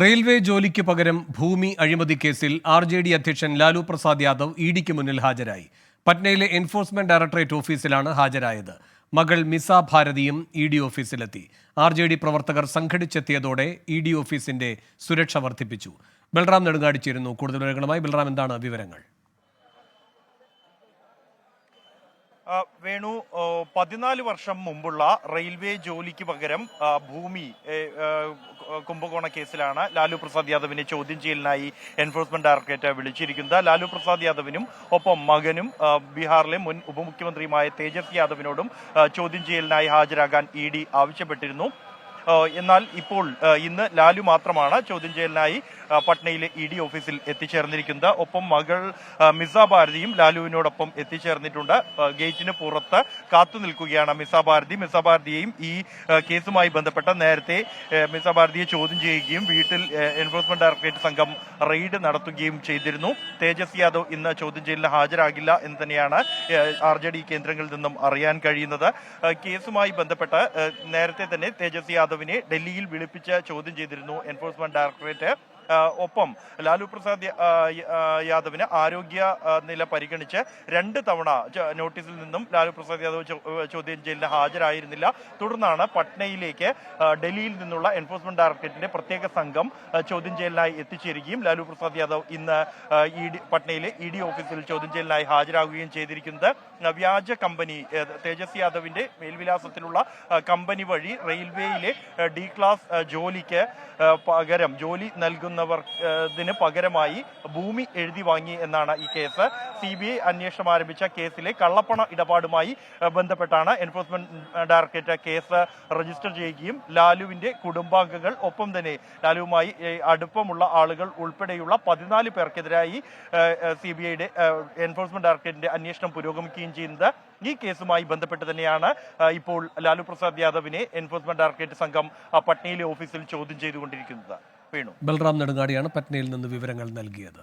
Railway ജോലിക്ക് പകരം ഭൂമി അഴിമതി കേസിൽ ആർ ജെ ഡി അധ്യക്ഷൻ ലാലു പ്രസാദ് യാദവ് ഇ ഡിക്ക് മുന്നിൽ ഹാജരായി. പട്നയിലെ എൻഫോഴ്സ്മെന്റ് ഡയറക്ടറേറ്റ് ഓഫീസിലാണ് ഹാജരായത്. മകൾ മിസ ഭാരതിയും ഇ ഡി ഓഫീസിലെത്തി. ആർ ജെ ഡി പ്രവർത്തകർ സംഘടിച്ചെത്തിയതോടെ ഇ ഡി ഓഫീസിന്റെ സുരക്ഷ വർദ്ധിപ്പിച്ചു. ബൽറാം നെടുങ്ങാടിച്ചിരുന്നു കൂടുതൽ വിവരങ്ങളുമായി ബൽറാം എന്താണ് വിവരങ്ങൾ? വേണു പതിനാല് വർഷം മുമ്പുള്ള റെയിൽവേ ജോലിക്ക് പകരം ഭൂമി കുംഭകോണ കേസിലാണ് ലാലു പ്രസാദ് യാദവിനെ ചോദ്യം ചെയ്യലിനായി എൻഫോഴ്സ്മെന്റ് ഡയറക്ടറേറ്റ് വിളിച്ചിരിക്കുന്നത്. ലാലു പ്രസാദ് യാദവിനും ഒപ്പം മകനും ബീഹാറിലെ മുൻ ഉപമുഖ്യമന്ത്രിയുമായ തേജസ് യാദവിനോടും ചോദ്യം ചെയ്യലിനായി ഹാജരാകാൻ ഇ ആവശ്യപ്പെട്ടിരുന്നു. എന്നാൽ ഇപ്പോൾ ഇന്ന് ലാലു മാത്രമാണ് ചോദ്യം ചെയ്യലിനായി പട്നയിലെ ഇ ഡി ഓഫീസിൽ എത്തിച്ചേർന്നിരിക്കുന്നത്. ഒപ്പം മകൾ മിസാ ഭാരതിയും ലാലുവിനോടൊപ്പം എത്തിച്ചേർന്നിട്ടുണ്ട്. ഗേറ്റിന് പുറത്ത് കാത്തു നിൽക്കുകയാണ് മിസ ഭാരതി. മിസ ഭാരതിയെയും ഈ കേസുമായി ബന്ധപ്പെട്ട നേരത്തെ മിസാ ഭാരതിയെ ചോദ്യം ചെയ്യുകയും വീട്ടിൽ എൻഫോഴ്സ്മെന്റ് ഡയറക്ടറേറ്റ് സംഘം റെയ്ഡ് നടത്തുകയും ചെയ്തിരുന്നു. തേജസ് യാദവ് ഇന്ന് ചോദ്യം ചെയ്യലിന് ഹാജരാകില്ല എന്ന് തന്നെയാണ് ആർ ജെ ഡി കേന്ദ്രങ്ങളിൽ നിന്നും അറിയാൻ കഴിയുന്നത്. കേസുമായി ബന്ധപ്പെട്ട് നേരത്തെ തന്നെ തേജസ് യാദവിനെ ഡൽഹിയിൽ വിളിപ്പിച്ച് ചോദ്യം ചെയ്തിരുന്നു എൻഫോഴ്സ്മെന്റ് ഡയറക്ടറേറ്റ് ഒപ്പം ലാലു പ്രസാദ് യാദവിന് ആരോഗ്യ നില പരിഗണിച്ച് രണ്ട് തവണ നോട്ടീസിൽ നിന്നും ലാലു പ്രസാദ് യാദവ് ചോദ്യം ചെയ്യലിന് ഹാജരായിരുന്നില്ല. തുടർന്നാണ് പട്നയിലേക്ക് ഡൽഹിയിൽ നിന്നുള്ള എൻഫോഴ്സ്മെന്റ് ഡയറക്ടറേറ്റിന്റെ പ്രത്യേക സംഘം ചോദ്യം ചെയ്യലിനായി എത്തിച്ചേരുകയും ലാലു പ്രസാദ് യാദവ് ഇന്ന് ഇ ഡി പട്നയിലെ ഇ ഡി ഓഫീസിൽ ചോദ്യം ചെയ്യലിനായി ഹാജരാകുകയും ചെയ്തിരിക്കുന്നത്. വ്യാജ കമ്പനി തേജസ് യാദവിന്റെ മേൽവിലാസത്തിലുള്ള കമ്പനി വഴി റെയിൽവേയിലെ ഡി ക്ലാസ് ജോലിക്ക് പകരം ജോലി നൽകുന്നവർക്കിന് പകരമായി ഭൂമി എഴുതി വാങ്ങി എന്നാണ് ഈ കേസ്. സി ബി ഐ അന്വേഷണം ആരംഭിച്ച കേസിലെ കള്ളപ്പണ ഇടപാടുമായി ബന്ധപ്പെട്ടാണ് എൻഫോഴ്സ്മെന്റ് ഡയറക്ടറേറ്റ് കേസ് രജിസ്റ്റർ ചെയ്യുകയും ലാലുവിന്റെ കുടുംബാംഗങ്ങൾ ഒപ്പം തന്നെ ലാലുവുമായി അടുപ്പമുള്ള ആളുകൾ ഉൾപ്പെടെയുള്ള പതിനാല് പേർക്കെതിരായി സി ബി ഐയുടെ എൻഫോഴ്സ്മെന്റ് ഡയറക്ടറേറ്റിന്റെ അന്വേഷണം പുരോഗമിക്കുകയും ചെയ്യുന്നത് ഈ കേസുമായി ബന്ധപ്പെട്ട് തന്നെയാണ് ഇപ്പോൾ ലാലു പ്രസാദ് യാദവിനെ എൻഫോഴ്സ്മെന്റ് ഡയറക്ടറേറ്റ് സംഘം പട്നയിലെ ഓഫീസിൽ ചോദ്യം ചെയ്തുകൊണ്ടിരിക്കുന്നത്. വീണു. ബൽറാം നെടുങ്ങാടിയാണ് പറ്റ്നയിൽ നിന്ന് വിവരങ്ങൾ നൽകിയത്.